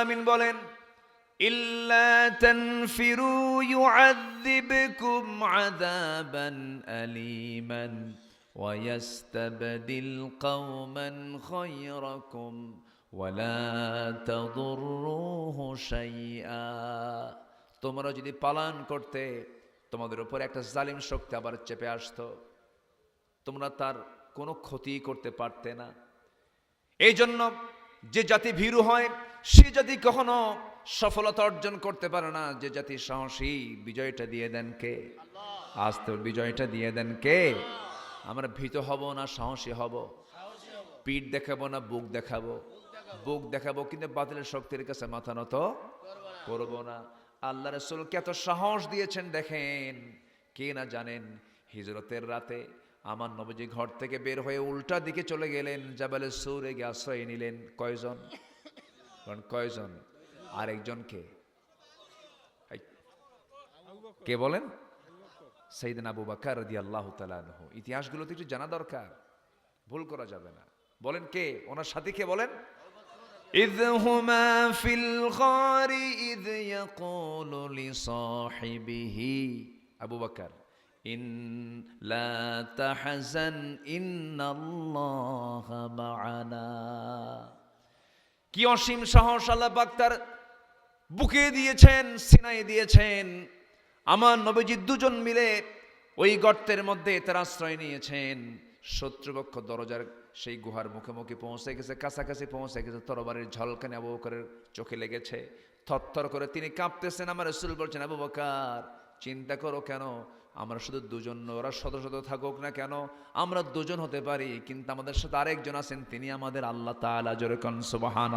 আলামিন বলেন ইল্লা তানফিরু يعذبكم عذابا أليما ويستبدل قوما خيركم ولا تضروه شيئا তোমরা যদি পালন করতে তোমাদের উপর একটা জালিম শক্তি আবার চেপে আসতো তোমরা তার কোনো ক্ষতি করতে পারতে না এই জন্য যে জাতি ভীরু হয় সে জাতি কখনো সফলতা অর্জন করতে পারে না। যে জাতি সাহসী বিজয়টা দিয়ে দেন কে? আজ তো বিজয়টা দিয়ে দেন কে? আমরা ভীত হব না সাহসী হব। পিঠ দেখাবো না বুক দেখাবো। বুক দেখাবো। কিন্তু বাতিলের শক্তির কাছে মাথা নত করব না। আল্লাহ রসুলকে এত সাহস দিয়েছেন দেখেন কে না জানেন হিজরতের রাতে আমার নবজি ঘর থেকে বের হয়ে উল্টা দিকে চলে গেলেন জাবালে সৌরে গিয়ে আশ্রয় নিলেন কয়জন কারণ কয়জন আরেকজনকে এই, কে বলেন সেইদিন আবু বাকার রদি আল্লাহ তালাহ ইতিহাসগুলো তো একটু জানা দরকার ভুল করা যাবে না বলেন কে ওনার সাথী কে বলেন إذ هما في الغار إذ يقول لصاحبه أبو بكر ইন লা তাহজান ইন্নাল্লাহা কি অসীম সাহস আল্লাহ বাক্তার বুকে দিয়েছেন সিনাই দিয়েছেন। আমার নবীজি দুজন মিলে ওই গর্তের মধ্যে তার আশ্রয় নিয়েছেন। শত্রুপক্ষ দরজার সেই গুহার মুখে পৌঁছে গেছে, কাছাকাছি পৌঁছে গেছে, তরবারের ঝলকানি আবু বকরের চোখে লেগেছে। থরথর করে তিনি কাঁপতেছেন, আমার রসুল বলছেন, আবু বকার, চিন্তা করো কেন? আমরা শুধু দুজন ওরা শত শত থাকুক না কেন? আমরা দুজন হতে পারি, কিন্তু আমাদের সাথে আরেকজন আছেন, তিনি আমাদের আল্লাহ কন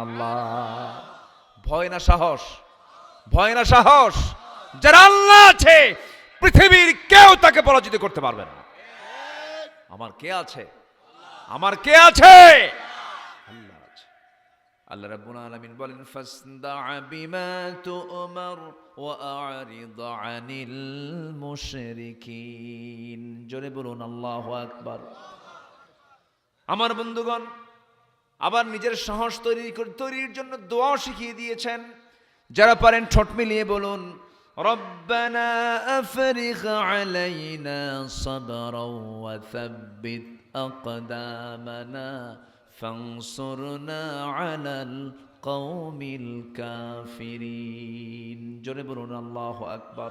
আল্লাহ ভয় না সাহস, ভয় না সাহস। যারা আল্লাহ আছে, পৃথিবীর কেউ তাকে পরাজিত করতে পারবে না। আমার কে আছে? আমার কে আছে? আল্লাহ রাব্বুল আলামিন বলেন ফাসদা বিমা তুমার ওয়া আ'রিদ আনিল মুশরিকিন জোরে বলুন আল্লাহু আকবার আমার বন্ধুগণ আবার নিজের সাহস তৈরি করে- তৈরির জন্য দোয়াও শিখিয়ে দিয়েছেন যারা পারেন ঠোঁট মিলিয়ে বলুন ربنا أفرغ علينا صبرا وثبت أقدامنا فانصرنا على القوم الكافرين জোরে বলুন আল্লাহ আকবার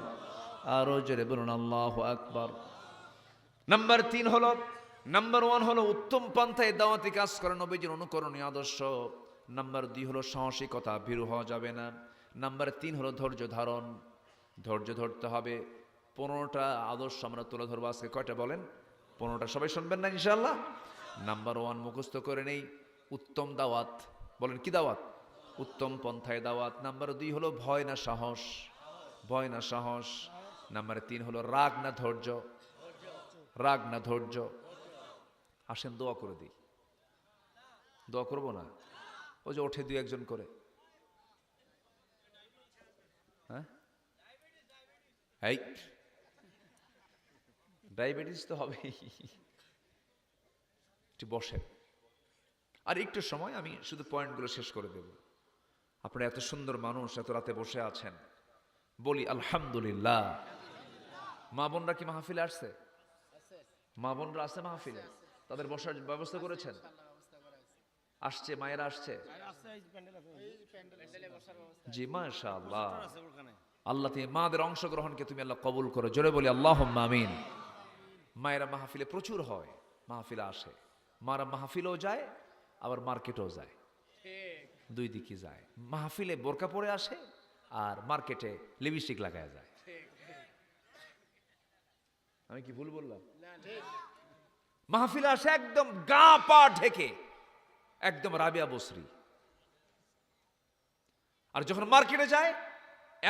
আরো জোরে বলুন আল্লাহ আকবার নাম্বার তিন হলো নাম্বার ওয়ান হলো উত্তম পন্থায় দাওয়াতি কাজ করা নবীজির অনুকরণীয় আদর্শ নাম্বার দুই হলো সাহসিকতা ভীরু হওয়া যাবে না নাম্বার তিন হলো ধৈর্য ধারণ ধৈর্য ধরতে হবে পনেরোটা আদর্শ আমরা তুলে ধরবো আজকে কয়টা বলেন পনেরোটা সবাই শুনবেন না ইনশাল্লাহ নাম্বার ওয়ান মুখস্থ করে নেই। উত্তম দাওয়াত, বলেন কি দাওয়াত? উত্তম পন্থায় দাওয়াত। নাম্বার দুই হলো ভয় না সাহস, ভয় না সাহস। নাম্বার তিন হলো রাগ না ধৈর্য, রাগ না ধৈর্য। আসেন দোয়া করে দিই। দোয়া করব না? ওই যে ওঠে দুই একজন করে। হ্যাঁ? ডায়াবেটিস তো হবেই। একটু বসেন। আর একটু সময় আমি শুধু পয়েন্টগুলো শেষ করে দেব। আপনারা এত সুন্দর মানুষ, এত রাতে বসে আছেন। বলি, আলহামদুলিল্লাহ। মা বোনরা কি মাহফিলে আসছে? মা বোনরা আছে মাহফিলে? তাদের বসার ব্যবস্থা করেছেন? আসছে, মায়েরা আসছে? জি মাশা আল্লাহ আল্লাহ তুমি মাদের অংশগ্রহণকে তুমি আল্লাহ কবুল করো। জোরে বলি আল্লাহ আমিন। মায়েরা মাহফিলে প্রচুর হয়, মাহফিলে আসে। মারা মাহফিলেও যায় আবার মার্কেটেও যায়। দুই দিকে যায়। মাহফিলে বোরকা পরে আসে আর মার্কেটে লিপস্টিক লাগায় যায়। আমি কি ভুল বললাম? মাহফিলে আসে একদম গা পা ঢেকে একদম রাবিয়া বসরি। আর যখন মার্কেটে যায়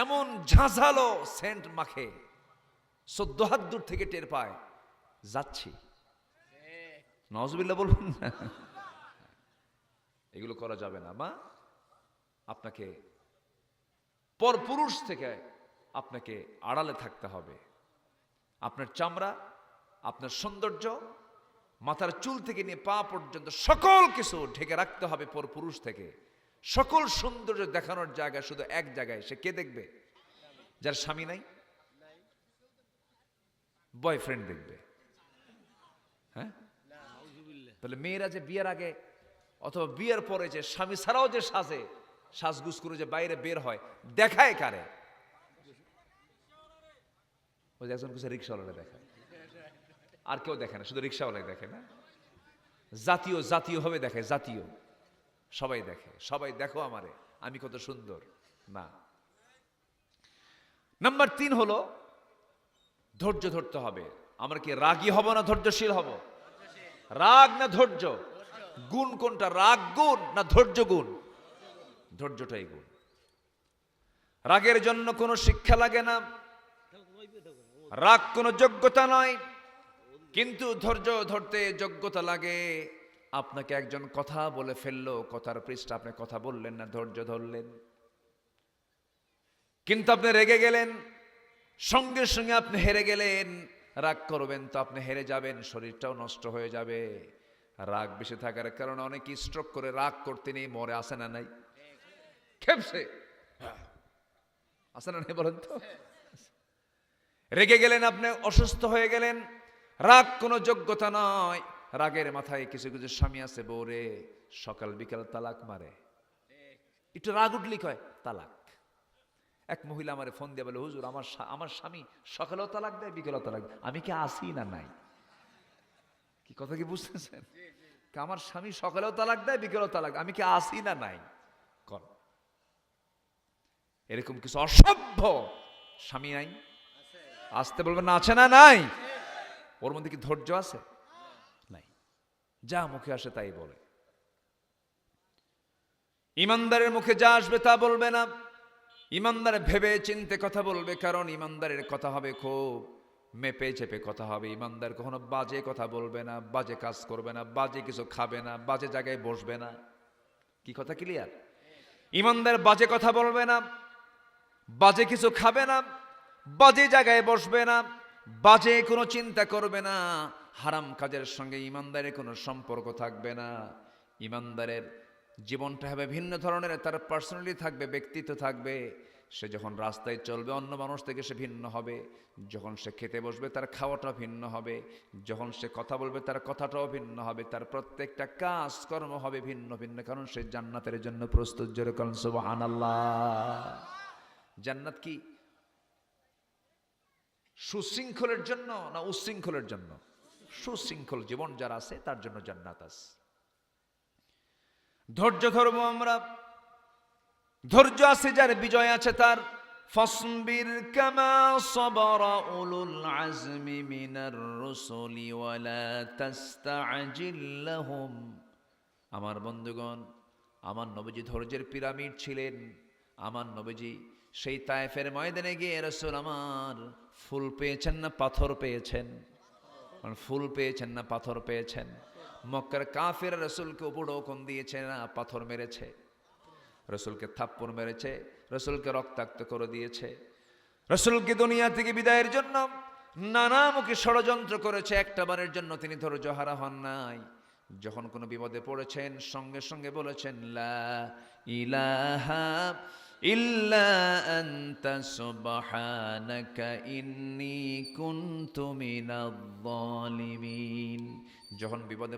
এমন ঝাঁঝালো সেন্ট মাখে সদ্য হাত দূর থেকে টের পায় যাচ্ছি। নজবিল্লা বলুন না। এগুলো করা যাবে না। মা আপনাকে পরপুরুষ থেকে আপনাকে আড়ালে থাকতে হবে। আপনার চামড়া আপনার সৌন্দর্য মাথার চুল থেকে নিয়ে পা পর্যন্ত সকল কিছু ঢেকে রাখতে হবে পরপুরুষ থেকে। সকল সৌন্দর্য দেখানোর জায়গা শুধু এক জায়গায় সে কে দেখবে? যার স্বামী নাই। বয়ফ্রেন্ড দেখবে। হ্যাঁ? তাহলে মেয়েরা যে বিয়ের আগে অথবা বিয়ের পরে যে স্বামী ছাড়াও যে সাজে, সাজগুজ করে যে বাইরে বের হয়, দেখায় কারে? ওই একজন কিছু রিক্সাওয়ালা দেখায়। আর কেউ দেখে না, শুধু রিক্সাওয়ালাই দেখে না? জাতীয় জাতীয় হবে দেখে জাতীয়। সবাই দেখে, সবাই দেখো আমারে, আমি কত সুন্দর। না। নাম্বার তিন হলো, ধৈর্য ধরতে হবে। আমরা কি রাগী হব না ধৈর্যশীল হব? রাগ না ধৈর্য? গুণ কোনটা? রাগ গুণ না ধৈর্য গুণ? ধৈর্যটাই গুণ। রাগের জন্য কোনো শিক্ষা লাগে না। রাগ কোনো যোগ্যতা নয়। কিন্তু ধৈর্য ধরতে যোগ্যতা লাগে। আপনাকে একজন কথা বলে ফেলল, কথার পৃষ্ঠে আপনি কথা বললেন না, ধৈর্য ধরলেন। কিন্তু আপনি রেগে গেলেন, সঙ্গে সঙ্গে আপনি হেরে গেলেন। রাগ করবেন তো আপনি হেরে যাবেন, শরীরটাও নষ্ট হয়ে যাবে। রাগ বেশি থাকার কারণে অনেকে স্ট্রোক করে রাগ করতে নেই, মরে আসে না নাই। খেপসে। আসে না নাই বলেন তো? রেগে গেলেন আপনি, অসুস্থ হয়ে গেলেন। রাগ কোনো যোগ্যতা নয়। রাগের মাথায় কিছু কিছু স্বামী আছে বৌরে সকাল বিকাল তালাক মারে। একটু রাগ উঠলি কয়, তালাক। এক মহিলা আমারে ফোন দিয়ে বলে হুজুর আমার আমার স্বামী সকালেও তালাক দেয় বিকেলেও তালাক আমি কি আসি না নাই? কি কথা কি বুঝতেছেন? আমার স্বামী সকালেও তালাক দেয় বিকেলেও তালাক আমি কি আসি না নাই? কর। এরকম কিছু অসভ্য স্বামী নাই? আসতে বলবেন না আছে না নাই? ওর মধ্যে কি ধৈর্য আছে? নাই। যা মুখে আসে তাই বলে। ইমানদারের মুখে যা আসবে তা বলবে না। ইমানদার ভেবে চিনতে কথা বলবে, কারণ ইমানদারের কথা হবে খুব। মেপে চেপে কথা হবে। ইমানদার কখনো বাজে কথা বলবে না, বাজে কাজ করবে না, বাজে কিছু খাবে না, বাজে জায়গায় বসবে না। কি কথা ক্লিয়ার ইমানদার বাজে কথা বলবে না, বাজে কিছু খাবে না, বাজে জায়গায় বসবে না, বাজে কোনো চিন্তা করবে না। হারাম কাজের সঙ্গে ইমানদারের কোনো সম্পর্ক থাকবে না। ইমানদারের জীবনটা হবে ভিন্ন ধরনের, তার পার্সোনালি থাকবে, ব্যক্তিত্ব থাকবে। সে যখন রাস্তায় চলবে, অন্য মানুষ থেকে সে ভিন্ন হবে। যখন সে খেতে বসবে, তার খাওয়াটা ভিন্ন হবে। যখন সে কথা বলবে, তার কথাটাও ভিন্ন হবে। তার প্রত্যেকটা কাজ কর্ম হবে ভিন্ন ভিন্ন। কারণ সে জান্নাতের জন্য প্রস্তুত। যেরকম সুবহানাল্লাহ। জান্নাত কি সুশৃঙ্খলের জন্য না উশৃঙ্খলের জন্য? সুশৃঙ্খল জীবন যার আছে, তার জন্য জান্নাত আছে। ধৈর্য ধরবো আমরা। ধৈর্য আছে যার বিজয় আছে তার। ফসবির কামা সবরা উলুল আজমি মিনার রুসুলি ওয়ালা তাস্তাজিল লাহুম। আমার বন্ধুগণ, আমার নবীজি ধৈর্যের পিরামিড ছিলেন। আমার নবীজি সেই তায়েফের ময়দানে গিয়ে রসুল আমার ফুল পেয়েছেন না পাথর পেয়েছেন? ফুল পেয়েছেন না পাথর পেয়েছেন? মক্কার কাফের রসুলকে উপড়োকন দিয়েছে না, পাথর মেরেছে। রসুলকে থাপ্পড় মেরেছে, রসুলকে রক্তাক্ত করে দিয়েছে। রসুলকে দুনিয়া থেকে বিদায়ের জন্য নানামুখী ষড়যন্ত্র করেছে, একটা বারের জন্য তিনি ধৈর্য হারা হন নাই। যখন কোনো বিপদে পড়েছেন, সঙ্গে সঙ্গে বলেছেন, লা ইলাহা ইল্লা আনতা সুবহানাকা ইন্নী কুনতু জালিমিন যখন বিপদে